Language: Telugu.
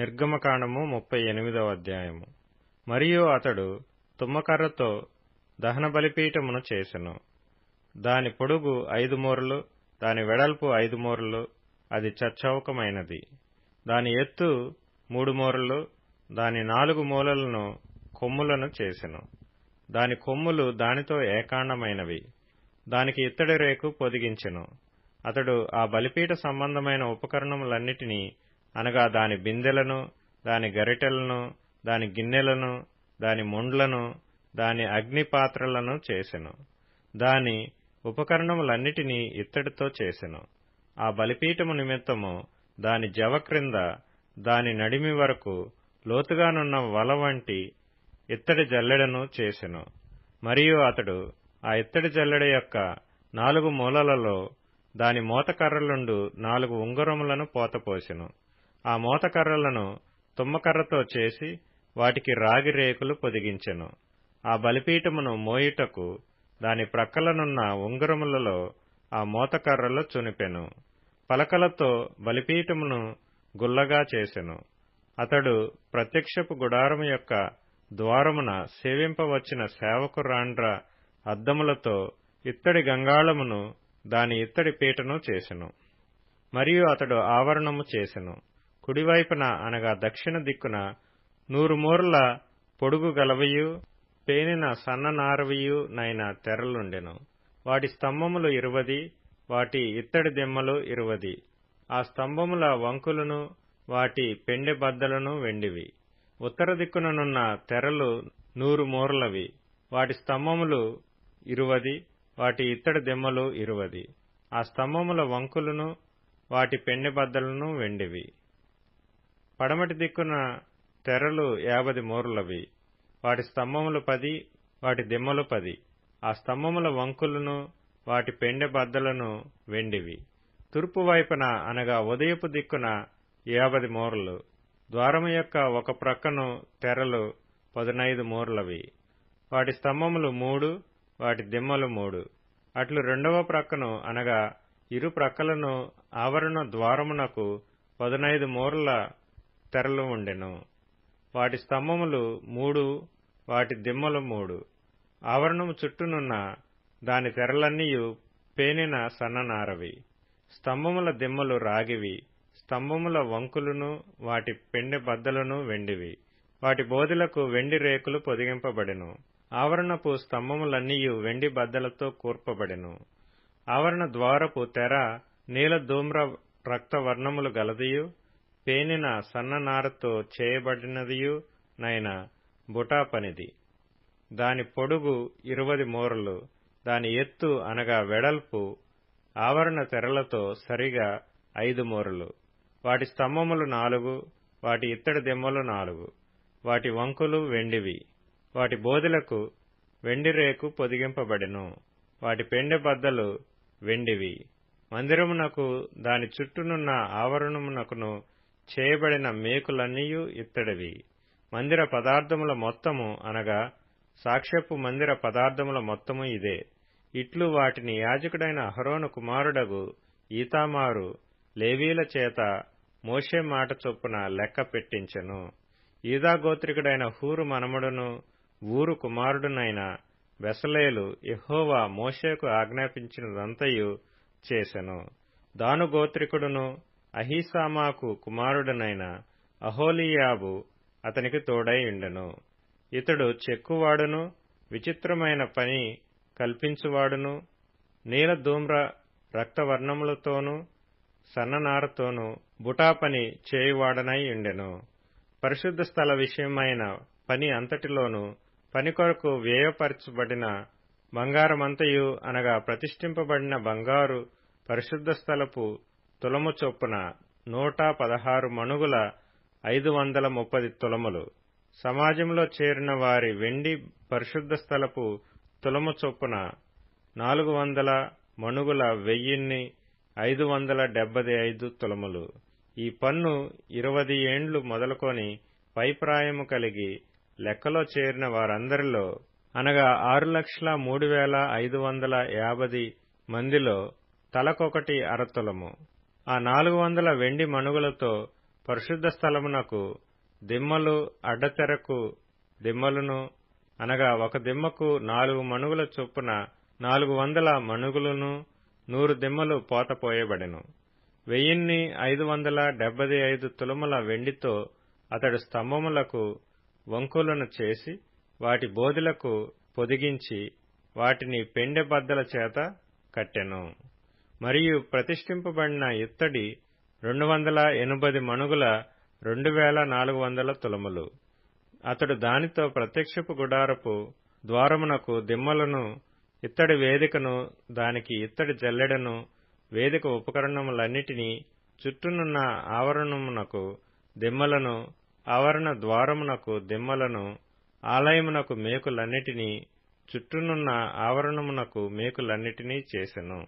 నిర్గమకాండము ముప్పై ఎనిమిదవ అధ్యాయము. మరియు అతడు తుమ్మకర్రతో దహన బలిపీఠమును చేసెను. దాని పొడుగు ఐదు మూరలు దాని వెడల్పు ఐదు మూరలు అది చచ్చౌకమైనది. దాని ఎత్తు మూడు మూరలు దాని నాలుగు మూలలను కొమ్ములను చేసెను. దాని కొమ్ములు దానితో ఏకాండమైనవి. దానికి ఇత్తడి రేకు పొదిగించెను. అతడు ఆ బలిపీఠ సంబంధమైన ఉపకరణములన్నిటినీ అనగా దాని బిందెలను దాని గరిటెలను దాని గిన్నెలను దాని ముండ్లను దాని అగ్నిపాత్రలను చేసెను. దాని ఉపకరణములన్నిటినీ ఇత్తడితో చేసెను. ఆ బలిపీఠము నిమిత్తము దాని జవ క్రింద దాని నడిమి వరకు లోతుగానున్న వల వంటి ఇత్తడి జల్లెడను చేసెను. మరియు అతడు ఆ ఇత్తడి జల్లెడ యొక్క నాలుగు మూలలలో దాని మోతకర్రలుండు నాలుగు ఉంగరములను పోతపోసెను. ఆ మోతకర్రలను తుమ్మకర్రతో చేసి వాటికి రాగి రేకులు పొదిగించెను. ఆ బలిపీఠమును మోయుటకు దాని ప్రక్కలనున్న ఉంగరములలో ఆ మోతకర్రలు చునిపెను. పలకలతో బలిపీఠమును గుల్లగా చేసెను. అతడు ప్రత్యక్షపు గుడారము యొక్క ద్వారమున సేవింపవచ్చిన సేవకురాండ్ర అద్దములతో ఇత్తడి గంగాళమును దాని ఇత్తడి పీటను చేసెను. మరియు అతడు ఆవరణము చేసెను. కుడివైపున అనగా దక్షిణ దిక్కున నూరు మూరల పొడుగు గలవయు పేనిన సన్ననారవియు నైన తెరలుండెను. వాటి స్తంభములు ఇరువది వాటి ఇత్తడి దిమ్మలు ఇరువది. ఆ స్తంభముల వంకులను వాటి పెండె బద్దలను వెండివి. ఉత్తర దిక్కుననున్న తెరలు నూరు మూరలవి. వాటి స్తంభములు ఇరువది వాటి ఇత్తడి దిమ్మలు ఇరువది. ఆ స్తంభముల వంకులను వాటి పెండె బద్దలను వెండివి. పడమటి దిక్కున తెరలు యాభది మూరలవి వాటి స్తంభములు పది వాటి దిమ్మలు పది. ఆ స్తంభముల వంకులను వాటి పెండె బద్దలను వెండివి. తూర్పు వైపున అనగా ఉదయపు దిక్కున యాభై మూరలు ద్వారము యొక్క ఒక ప్రక్కను తెరలు పదునైదు మూరలవి. వాటి స్తంభములు మూడు వాటి దిమ్మలు మూడు. అట్లు రెండవ ప్రక్కను అనగా ఇరు ప్రక్కలను ఆవరణ ద్వారమునకు పదునైదు మూరల తెరలు ఉండెను. వాటి స్తంభములు మూడు వాటి దిమ్మలు మూడు. ఆవరణము చుట్టూనున్న దాని తెరలన్నీయు పేనిన సన్ననారవి. స్తంభముల దిమ్మలు రాగివి. స్తంభముల వంకులను వాటి పెండె బద్దలను వెండివి. వాటి బోధులకు వెండి రేకులు పొదిగింపబడెను. ఆవరణపు స్తంభములన్నీయు వెండి బద్దలతో కూర్పబడెను. ఆవరణ ద్వారపు తెర నీల ధూమ్ర రక్త వర్ణములు గలదియు. పేనిన సన్ననారతో చేయబడినదియు నైన బుటా పనిది దాని పొడుగు ఇరువది మూరలు దాని ఎత్తు అనగా వెడల్పు ఆవరణ తెరలతో సరిగా ఐదు మూరలు. వాటి స్తంభములు నాలుగు వాటి ఇత్తడి దిమ్మలు నాలుగు. వాటి వంకులు వెండివి. వాటి బోధులకు వెండి రేకు పొదిగింపబడెను. వాటి పెండె బద్దలు వెండివి. మందిరమునకు దాని చుట్టూనున్న ఆవరణమునకును చేయబడిన మేకులన్నీయు ఇత్తడివి. మందిర పదార్థముల మొత్తము అనగా సాక్ష్యపు మందిర పదార్థముల మొత్తము ఇదే. ఇట్లు వాటిని యాజకుడైన అహరోను కుమారుడగు ఈతామారు లేవీల చేత మోషే మాట చొప్పున లెక్క పెట్టించెను. ఈదాగోత్రికుడైన హూరు మనముడును ఊరు కుమారుడునైన వెసలేలు యహోవా మోషేకు ఆజ్ఞాపించినదంతయు చేసెను. దాను గోత్రికుడును అహీసామాకు కుమారుడనైన అహోలియాబు అతనికి తోడై ఉండెను. ఇతడు చెక్కువాడును విచిత్రమైన పని కల్పించువాడును నీల ధూమ్ర రక్తవర్ణములతోనూ సన్ననారతోనూ బుటాపని చేయువాడనై ఉండెను. పరిశుద్ధ స్థల విషయమైన పని అంతటిలోనూ పని కొరకు వ్యయపరచబడిన బంగారమంతయు అనగా ప్రతిష్ఠింపబడిన బంగారు పరిశుద్ధ స్థలపు తులము చొప్పున నూట పదహారు మణుగుల ఐదు వందల ముప్పది తులములు. సమాజంలో చేరిన వారి వెండి పరిశుద్ధ స్థలపు తులము చొప్పున నాలుగు వందల మణుగుల వెయ్యిన్ని ఐదు వందల డెబ్బది ఐదు తులములు. ఈ పన్ను ఇరవది ఏండ్లు మొదలుకొని పైప్రాయము కలిగి లెక్కలో చేరిన వారందరిలో అనగా ఆరు లక్షల మూడు వేల ఐదు వందల యాభై మందిలో తలకొకటి అరతులము ఆ నాలుగు వందల వెండి మణుగులతో పరిశుద్ధ స్థలమునకు దిమ్మలు అడ్డతెరకు దిమ్మలును అనగా ఒక దిమ్మకు నాలుగు మణుగుల చొప్పున నాలుగు వందల మణుగులను నూరు దిమ్మలు పోతపోయబడెను. వెయ్యిన్ని ఐదు వందల డెబ్బై ఐదు తులముల వెండితో అతడు స్తంభములకు వంకులను చేసి వాటి బోధులకు పొదిగించి వాటిని పెండె బద్దల చేత కట్టెను. మరియు ప్రతిష్ఠింపబడిన ఇత్తడి రెండు వందల ఎనభై మణుగుల రెండు వేల నాలుగు వందల తులములు. అతడు దానితో ప్రత్యక్షపు గుడారపు ద్వారమునకు దిమ్మలను ఇత్తడి వేదికను దానికి ఇత్తడి జల్లెడను వేదిక ఉపకరణములన్నిటినీ చుట్టూనున్న ఆవరణమునకు దిమ్మలను ఆవరణ ద్వారమునకు దిమ్మలను ఆలయమునకు మేకులన్నిటినీ చుట్టూనున్న ఆవరణమునకు మేకులన్నిటినీ చేసెను.